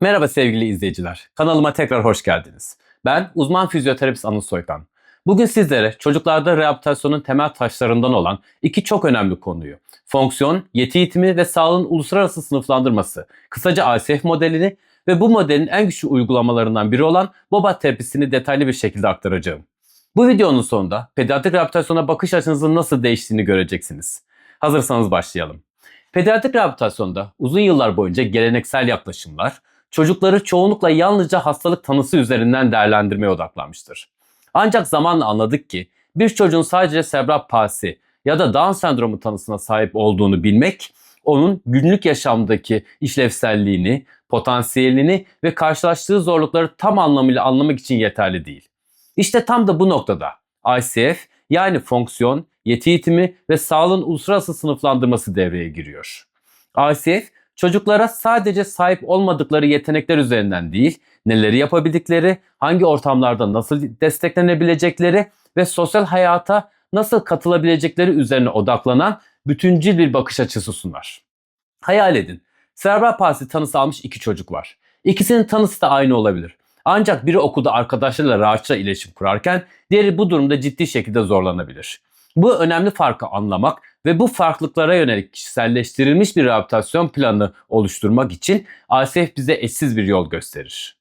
Merhaba sevgili izleyiciler. Kanalıma tekrar hoş geldiniz. Ben uzman fizyoterapist Anıl Soykan. Bugün sizlere çocuklarda rehabilitasyonun temel taşlarından olan iki çok önemli konuyu, fonksiyon, yeti eğitimi ve sağlığın uluslararası sınıflandırması, kısaca ICF modelini ve bu modelin en güçlü uygulamalarından biri olan BOBA terapisini detaylı bir şekilde aktaracağım. Bu videonun sonunda pediatrik rehabilitasyona bakış açınızın nasıl değiştiğini göreceksiniz. Hazırsanız başlayalım. Pediatrik rehabilitasyonda uzun yıllar boyunca geleneksel yaklaşımlar, çocukları çoğunlukla yalnızca hastalık tanısı üzerinden değerlendirmeye odaklanmıştır. Ancak zamanla anladık ki bir çocuğun sadece sebral palsi ya da Down sendromu tanısına sahip olduğunu bilmek, onun günlük yaşamdaki işlevselliğini, potansiyelini ve karşılaştığı zorlukları tam anlamıyla anlamak için yeterli değil. İşte tam da bu noktada ICF yani fonksiyon, yeti eğitimi ve sağlığın uluslararası sınıflandırması devreye giriyor. ICF çocuklara sadece sahip olmadıkları yetenekler üzerinden değil, neleri yapabildikleri, hangi ortamlarda nasıl desteklenebilecekleri ve sosyal hayata nasıl katılabilecekleri üzerine odaklanan bütüncül bir bakış açısı sunar. Hayal edin, serebral palsi tanısı almış iki çocuk var. İkisinin tanısı da aynı olabilir. Ancak biri okulda arkadaşlarıyla rahatça iletişim kurarken diğeri bu durumda ciddi şekilde zorlanabilir. Bu önemli farkı anlamak ve bu farklılıklara yönelik kişiselleştirilmiş bir rehabilitasyon planı oluşturmak için ICF bize eşsiz bir yol gösterir.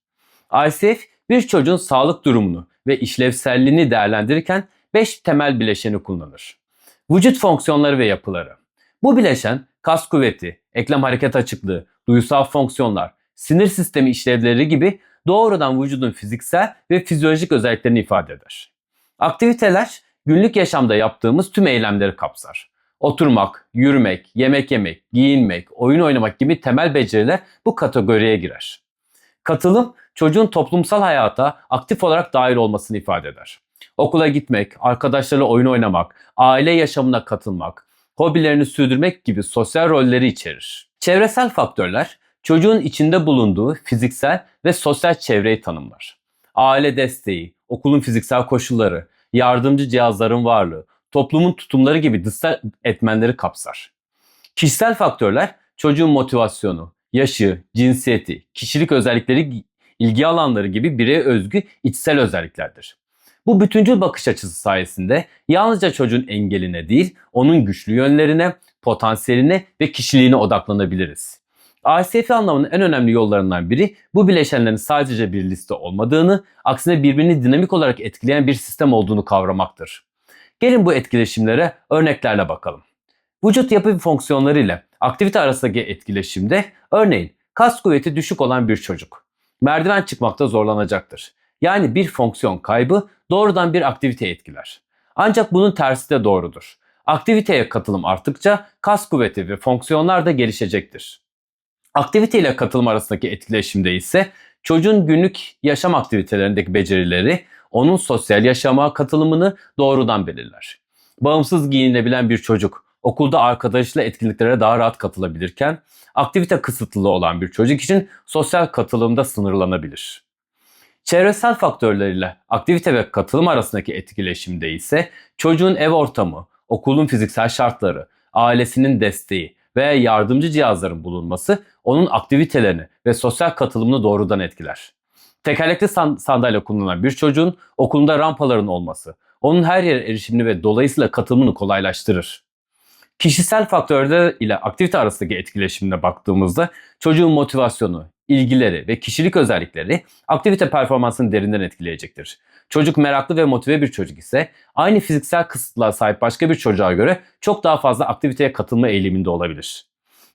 ICF bir çocuğun sağlık durumunu ve işlevselliğini değerlendirirken 5 temel bileşeni kullanır. Vücut fonksiyonları ve yapıları. Bu bileşen kas kuvveti, eklem hareket açıklığı, duyusal fonksiyonlar, sinir sistemi işlevleri gibi doğrudan vücudun fiziksel ve fizyolojik özelliklerini ifade eder. Aktiviteler günlük yaşamda yaptığımız tüm eylemleri kapsar. Oturmak, yürümek, yemek yemek, giyinmek, oyun oynamak gibi temel beceriler bu kategoriye girer. Katılım çocuğun toplumsal hayata aktif olarak dahil olmasını ifade eder. Okula gitmek, arkadaşlarla oyun oynamak, aile yaşamına katılmak, hobilerini sürdürmek gibi sosyal rolleri içerir. Çevresel faktörler çocuğun içinde bulunduğu fiziksel ve sosyal çevreyi tanımlar. Aile desteği, okulun fiziksel koşulları, yardımcı cihazların varlığı, toplumun tutumları gibi dışsal etmenleri kapsar. Kişisel faktörler çocuğun motivasyonu, yaşı, cinsiyeti, kişilik özellikleri, ilgi alanları gibi bireye özgü içsel özelliklerdir. Bu bütüncül bakış açısı sayesinde yalnızca çocuğun engeline değil, onun güçlü yönlerine, potansiyeline ve kişiliğine odaklanabiliriz. ASF anlamının en önemli yollarından biri bu bileşenlerin sadece bir liste olmadığını, aksine birbirini dinamik olarak etkileyen bir sistem olduğunu kavramaktır. Gelin bu etkileşimlere örneklerle bakalım. Vücut yapı fonksiyonları ile aktivite arasındaki etkileşimde örneğin kas kuvveti düşük olan bir çocuk merdiven çıkmakta zorlanacaktır. Yani bir fonksiyon kaybı doğrudan bir aktivite etkiler. Ancak bunun tersi de doğrudur. Aktiviteye katılım arttıkça kas kuvveti ve fonksiyonlar da gelişecektir. Aktivite ile katılım arasındaki etkileşimde ise çocuğun günlük yaşam aktivitelerindeki becerileri onun sosyal yaşama katılımını doğrudan belirler. Bağımsız giyinebilen bir çocuk okulda arkadaşıyla etkinliklere daha rahat katılabilirken aktivite kısıtlı olan bir çocuk için sosyal katılımda sınırlanabilir. Çevresel faktörleriyle aktivite ve katılım arasındaki etkileşimde ise çocuğun ev ortamı, okulun fiziksel şartları, ailesinin desteği veya yardımcı cihazların bulunması onun aktivitelerini ve sosyal katılımını doğrudan etkiler. Tekerlekli sandalye kullanan bir çocuğun okulunda rampaların olması, onun her yere erişimini ve dolayısıyla katılımını kolaylaştırır. Kişisel faktörler ile aktivite arasındaki etkileşimine baktığımızda çocuğun motivasyonu, ilgileri ve kişilik özellikleri aktivite performansını derinden etkileyecektir. Çocuk meraklı ve motive bir çocuk ise aynı fiziksel kısıtlığa sahip başka bir çocuğa göre çok daha fazla aktiviteye katılma eğiliminde olabilir.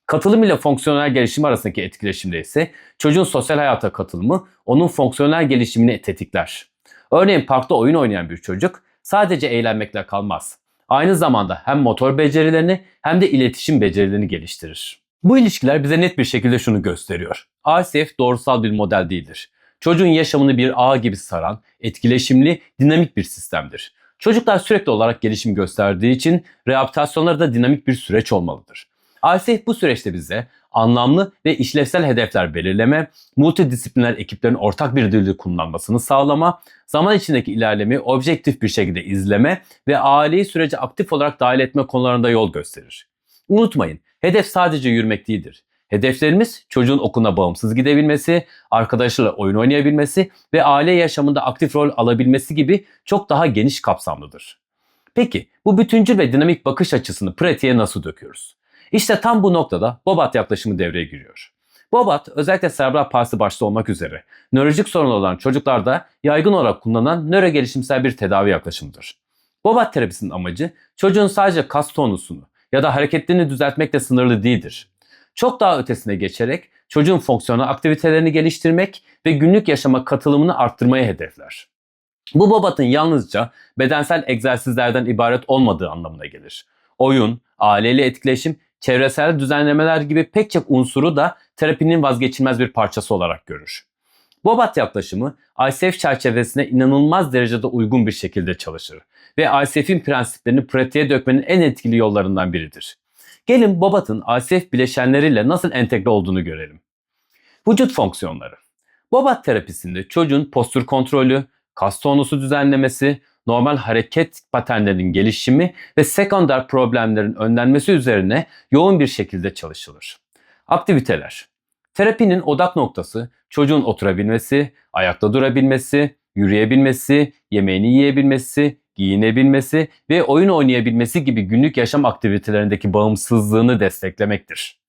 Katılım ile fonksiyonel gelişim arasındaki etkileşimde ise çocuğun sosyal hayata katılımı onun fonksiyonel gelişimini tetikler. Örneğin parkta oyun oynayan bir çocuk sadece eğlenmekle kalmaz. Aynı zamanda hem motor becerilerini hem de iletişim becerilerini geliştirir. Bu ilişkiler bize net bir şekilde şunu gösteriyor. ASF doğrusal bir model değildir. Çocuğun yaşamını bir ağ gibi saran, etkileşimli, dinamik bir sistemdir. Çocuklar sürekli olarak gelişim gösterdiği için rehabilitasyonları da dinamik bir süreç olmalıdır. ASF bu süreçte bize anlamlı ve işlevsel hedefler belirleme, multidisipliner ekiplerin ortak bir dilde kullanmasını sağlama, zaman içindeki ilerlemeyi objektif bir şekilde izleme ve aileyi sürece aktif olarak dahil etme konularında yol gösterir. Unutmayın, hedef sadece yürümek değildir. Hedeflerimiz çocuğun okuluna bağımsız gidebilmesi, arkadaşlarıyla oyun oynayabilmesi ve aile yaşamında aktif rol alabilmesi gibi çok daha geniş kapsamlıdır. Peki bu bütüncül ve dinamik bakış açısını pratiğe nasıl döküyoruz? İşte tam bu noktada Bobat yaklaşımı devreye giriyor. Bobat özellikle serebral palsi başta olmak üzere nörolojik sorun olan çocuklarda yaygın olarak kullanılan nöro gelişimsel bir tedavi yaklaşımıdır. Bobat terapisinin amacı çocuğun sadece kas tonusunu ya da hareketlerini düzeltmekle sınırlı değildir. Çok daha ötesine geçerek çocuğun fonksiyonel aktivitelerini geliştirmek ve günlük yaşama katılımını arttırmayı hedefler. Bu Bobat'ın yalnızca bedensel egzersizlerden ibaret olmadığı anlamına gelir. Oyun, aileyle etkileşim, çevresel düzenlemeler gibi pek çok unsuru da terapinin vazgeçilmez bir parçası olarak görür. Bobat yaklaşımı ICF çerçevesine inanılmaz derecede uygun bir şekilde çalışır ve ICF'in prensiplerini pratiğe dökmenin en etkili yollarından biridir. Gelin Bobat'ın ICF bileşenleriyle nasıl entegre olduğunu görelim. Vücut fonksiyonları. Bobat terapisinde çocuğun postür kontrolü, kas tonusu düzenlemesi, normal hareket paternlerinin gelişimi ve sekonder problemlerin önlenmesi üzerine yoğun bir şekilde çalışılır. Aktiviteler. Terapinin odak noktası çocuğun oturabilmesi, ayakta durabilmesi, yürüyebilmesi, yemeğini yiyebilmesi, giyinebilmesi ve oyun oynayabilmesi gibi günlük yaşam aktivitelerindeki bağımsızlığını desteklemektir.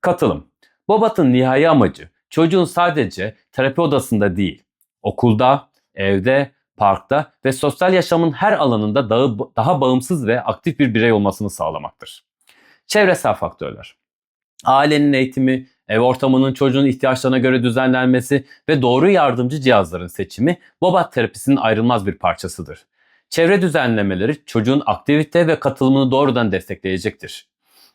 Katılım. Bobat'ın nihai amacı çocuğun sadece terapi odasında değil, okulda, evde, parkta ve sosyal yaşamın her alanında daha, daha bağımsız ve aktif bir birey olmasını sağlamaktır. Çevresel faktörler. Ailenin eğitimi, ev ortamının çocuğun ihtiyaçlarına göre düzenlenmesi ve doğru yardımcı cihazların seçimi Bobat terapisinin ayrılmaz bir parçasıdır. Çevre düzenlemeleri çocuğun aktivite ve katılımını doğrudan destekleyecektir.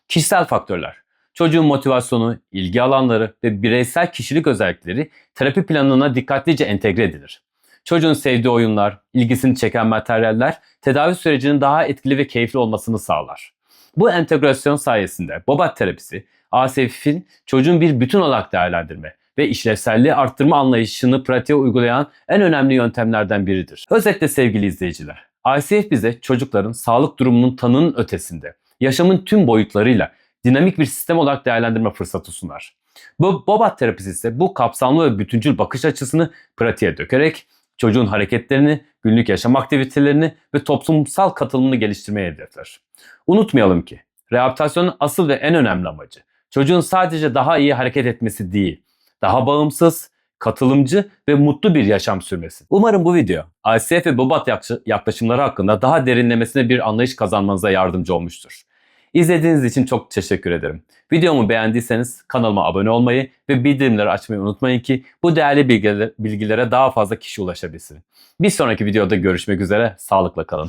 Kişisel faktörler. Çocuğun motivasyonu, ilgi alanları ve bireysel kişilik özellikleri terapi planına dikkatlice entegre edilir. Çocuğun sevdiği oyunlar, ilgisini çeken materyaller tedavi sürecinin daha etkili ve keyifli olmasını sağlar. Bu entegrasyon sayesinde Bobat terapisi, ASF'in çocuğun bir bütün olarak değerlendirme ve işlevselliği arttırma anlayışını pratiğe uygulayan en önemli yöntemlerden biridir. Özetle sevgili izleyiciler, ICF bize çocukların sağlık durumunun tanının ötesinde, yaşamın tüm boyutlarıyla dinamik bir sistem olarak değerlendirme fırsatı sunar. Bu Bobat terapisi ise bu kapsamlı ve bütüncül bakış açısını pratiğe dökerek çocuğun hareketlerini, günlük yaşam aktivitelerini ve toplumsal katılımını geliştirmeye hedefler. Unutmayalım ki rehabilitasyonun asıl ve en önemli amacı çocuğun sadece daha iyi hareket etmesi değil, daha bağımsız, katılımcı ve mutlu bir yaşam sürmesi. Umarım bu video ICF ve Bobat yaklaşımları hakkında daha derinlemesine bir anlayış kazanmanıza yardımcı olmuştur. İzlediğiniz için çok teşekkür ederim. Videomu beğendiyseniz kanalıma abone olmayı ve bildirimleri açmayı unutmayın ki bu değerli bilgilere daha fazla kişi ulaşabilsin. Bir sonraki videoda görüşmek üzere, sağlıkla kalın.